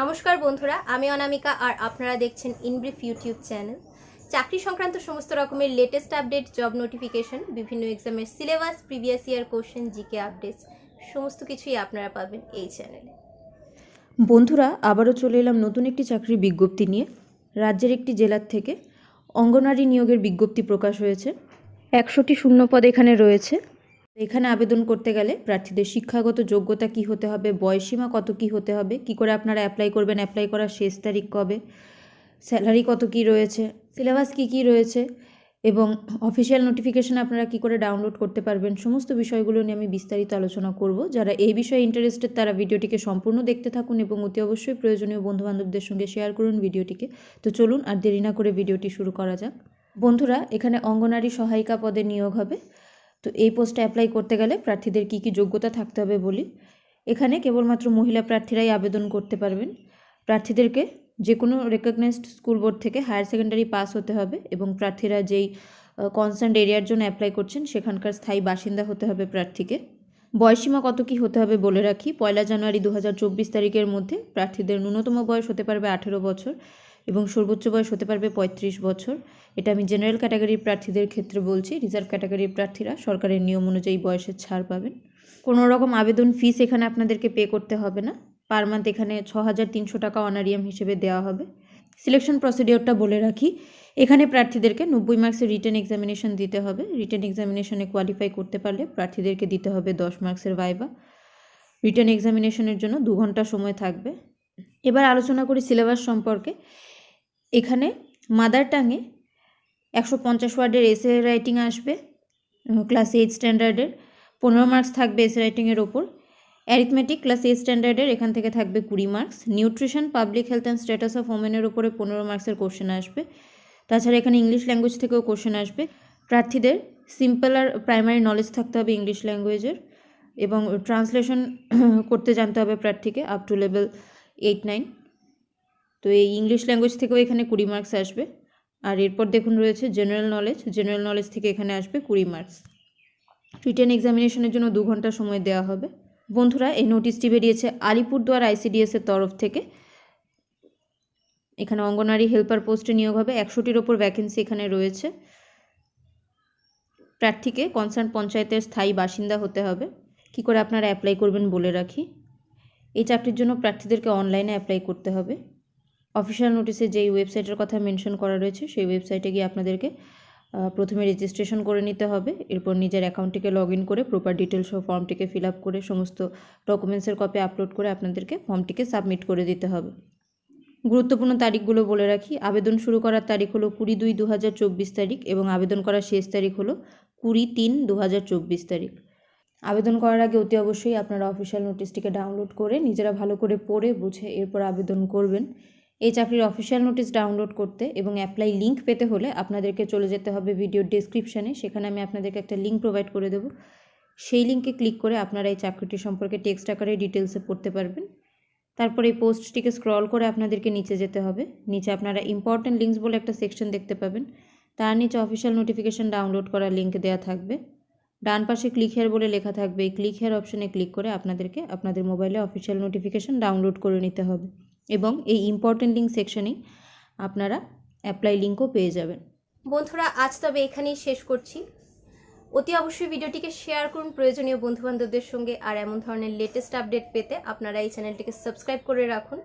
নমস্কার বন্ধুরা, আমি অনামিকা আর আপনারা দেখছেন ইনব্রিফ ইউটিউব চ্যানেল। চাকরি সংক্রান্ত সমস্ত রকমের লেটেস্ট আপডেট জব নোটিফিকেশন বিভিন্ন এক্সামের syllabus previous year question GK updates সমস্ত কিছুই আপনারা পাবেন এই চ্যানেলে বন্ধুরা, আবারও চলে এলাম নতুন একটি চাকরির বিজ্ঞপ্তি নিয়ে। রাজ্যের একটি জেলার থেকে অঙ্গনারী নিয়োগের বিজ্ঞপ্তি প্রকাশ হয়েছে। একশোটি শূন্য পদ এখানে রয়েছে। এখানে আবেদন করতে গেলে প্রার্থীদের শিক্ষাগত যোগ্যতা কি হতে হবে বয়সীমা কত কি হতে হবে, কি করে আপনারা অ্যাপ্লাই করবেন অ্যাপ্লাই করার শেষ তারিখ কবে স্যালারি কত কি রয়েছে সিলেবাস কি কি রয়েছে এবং অফিসিয়াল নোটিফিকেশন আপনারা কি করে ডাউনলোড করতে পারবেন, সমস্ত বিষয়গুলো নিয়ে আমি বিস্তারিত আলোচনা করব। যারা এই বিষয়ে ইন্টারেস্টেড তারা ভিডিওটিকে সম্পূর্ণ দেখতে থাকুন এবং অতি অবশ্যই প্রয়োজনীয় বন্ধুবান্ধবদের সঙ্গে শেয়ার করুন ভিডিওটিকে। তো চলুন আর দেরি না করে ভিডিওটি শুরু করা যাক। বন্ধুরা, এখানে অঙ্গনারী সহায়িকা পদে নিয়োগ হবে। তো এই পোস্টে অ্যাপ্লাই করতে গেলে প্রার্থীদের কী কী যোগ্যতা থাকতে হবে বলি। এখানে কেবলমাত্র মহিলা প্রার্থীরাই আবেদন করতে পারবেন। প্রার্থীদেরকে যে কোনো রেকগনাইজড স্কুল বোর্ড থেকে হায়ার সেকেন্ডারি পাস হতে হবে এবং প্রার্থীরা যেই কনসার্ন এরিয়ার জন্য অ্যাপ্লাই করছেন সেখানকার স্থায়ী বাসিন্দা হতে হবে প্রার্থীকে। বয়সীমা কত কী হতে হবে বলে রাখি। পয়লা জানুয়ারি দু হাজার চব্বিশ তারিখের মধ্যে প্রার্থীদের ন্যূনতম বয়স হতে পারবে আঠেরো বছর। এবং সর্বোচ্চ বয়স হতে পারবে পঁয়ত্রিশ বছর। এটা আমি জেনারেল ক্যাটাগরির প্রার্থীদের ক্ষেত্রে বলছি। রিজার্ভ ক্যাটাগরির প্রার্থীরা সরকারের নিয়ম অনুযায়ী বয়সের ছাড় পাবেন। কোনো রকম আবেদন ফিস এখানে আপনাদেরকে পে করতে হবে না। পার মান্থ এখানে ছ হাজার তিনশো টাকা অনারিয়াম হিসেবে দেওয়া হবে। সিলেকশন প্রসিডিওরটা বলে রাখি। এখানে প্রার্থীদেরকে নব্বই মার্কসের রিটেন এক্সামিনেশন দিতে হবে। রিটার্ন এক্সামিনেশনে কোয়ালিফাই করতে পারলে প্রার্থীদেরকে দিতে হবে দশ মার্কসের ভাইবা রিটার্ন এক্সামিনেশনের জন্য দু ঘণ্টা সময় থাকবে। এবার আলোচনা করি সিলেবাস সম্পর্কে। এখানে মাদার টাঙে একশো পঞ্চাশ ওয়ার্ডের এসে রাইটিং আসবে ক্লাস এইট স্ট্যান্ডার্ডের। পনেরো মার্কস থাকবে এসে রাইটিংয়ের ওপর। অ্যারিথমেটিক ক্লাস এইট স্ট্যান্ডার্ডের, এখান থেকে থাকবে কুড়ি marks. Nutrition, public health and status of ওমেনের ওপরে পনেরো মার্কসের কোশ্চেন আসবে। তাছাড়া এখানে ইংলিশ ল্যাঙ্গুয়েজ থেকেও কোশ্চেন আসবে। প্রার্থীদের সিম্পল আর প্রাইমারি নলেজ থাকতে হবে ইংলিশ ল্যাঙ্গুয়েজের এবং ট্রান্সলেশন করতে জানতে হবে প্রার্থীকে up to level eight nine তো এই ইংলিশ ল্যাঙ্গুয়েজ থেকেও এখানে কুড়ি মার্কস আসবে। আর এরপর দেখুন রয়েছে জেনারেল নলেজ জেনারেল নলেজ থেকে এখানে আসবে কুড়ি মার্কস রিটেন এক্সামিনেশনের জন্য দু ঘণ্টা সময় দেওয়া হবে। বন্ধুরা, এই নোটিশটি বেরিয়েছে আলিপুরদুয়ার আইসিডিএস এর তরফ থেকে। এখানে অঙ্গনারী হেল্পার পোস্টে নিয়োগ হবে। একশোটির ওপর ভ্যাকেন্সি এখানে রয়েছে। প্রার্থীকে কনসার্ন পঞ্চায়েতের স্থায়ী বাসিন্দা হতে হবে। কি করে আপনারা অ্যাপ্লাই করবেন বলে রাখি। এই চাকরির জন্য প্রার্থীদেরকে অনলাইনে অ্যাপ্লাই করতে হবে। অফিসিয়াল নোটিসে যেই ওয়েবসাইটের কথা মেনশন করা রয়েছে, সেই ওয়েবসাইটে গিয়ে আপনাদেরকে প্রথমে রেজিস্ট্রেশন করে নিতে হবে। এরপর নিজের অ্যাকাউন্টটিকে লগ ইন করে প্রপার ডিটেলস ও ফর্মটিকে ফিল আপ করে, সমস্ত ডকুমেন্টসের কপি আপলোড করে আপনাদেরকে ফর্মটিকে সাবমিট করে দিতে হবে। গুরুত্বপূর্ণ তারিখগুলো বলে রাখি। আবেদন শুরু করার তারিখ হলো কুড়ি দুই দু হাজার চব্বিশ তারিখ এবং আবেদন করার শেষ তারিখ হলো কুড়ি তিন দু হাজার চব্বিশ তারিখ। আবেদন করার আগে অতি অবশ্যই আপনারা অফিসিয়াল নোটিশটিকে ডাউনলোড করে নিজেরা ভালো করে পড়ে বুঝে এরপর আবেদন করবেন। এই চাকরির অফিসিয়াল নোটিশ ডাউনলোড করতে এবং অ্যাপ্লাই লিঙ্ক পেতে হলে আপনাদেরকে চলে যেতে হবে ভিডিওর ডেসক্রিপশানে সেখানে আমি আপনাদেরকে একটা লিঙ্ক প্রোভাইড করে দেবো। সেই লিঙ্কে ক্লিক করে আপনারা এই চাকরিটি সম্পর্কে টেক্সট আকারে ডিটেলসে পড়তে পারবেন। তারপর এই পোস্টটিকে স্ক্রল করে আপনাদেরকে নিচে যেতে হবে। নিচে আপনারা ইম্পর্টেন্ট লিঙ্কস বলে একটা সেকশন দেখতে পাবেন। তার নিচে অফিসিয়াল নোটিফিকেশান ডাউনলোড করার লিঙ্ক দেওয়া থাকবে। ডান পাশে ক্লিক হেয়ার বলে লেখা থাকবে। এই ক্লিক হেয়ার অপশনে ক্লিক করে আপনাদেরকে আপনাদের মোবাইলে অফিসিয়াল নোটিফিকেশান ডাউনলোড করে নিতে হবে। এবং এই ইম্পর্টেন্ট লিঙ্ক সেকশনেই আপনারা অ্যাপ্লাই লিঙ্কও পেয়ে যাবেন। বন্ধুরা, আজ তবে এখানেই শেষ করছি। অতি অবশ্যই ভিডিওটিকে শেয়ার করুন প্রয়োজনীয় বন্ধুবান্ধবদের সঙ্গে আর এমন ধরনের লেটেস্ট আপডেট পেতে আপনারা এই চ্যানেলটিকে সাবস্ক্রাইব করে রাখুন।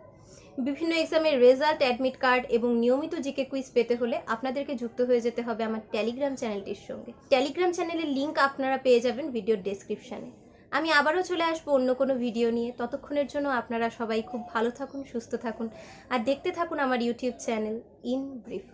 বিভিন্ন এক্সামের রেজাল্ট অ্যাডমিট কার্ড এবং নিয়মিত জিকে কুইজ পেতে হলে আপনাদেরকে যুক্ত হয়ে যেতে হবে আমার টেলিগ্রাম চ্যানেলটির সঙ্গে। টেলিগ্রাম চ্যানেলের লিঙ্ক আপনারা পেয়ে যাবেন ভিডিওর ডেসক্রিপশানে আমি আবারও চলে আসব অন্য কোনো ভিডিও নিয়ে। ততক্ষণের জন্য আপনারা সবাই খুব ভালো থাকুন, সুস্থ থাকুন। আর দেখতে থাকুন আমার ইউটিউব চ্যানেল ইন ব্রিফ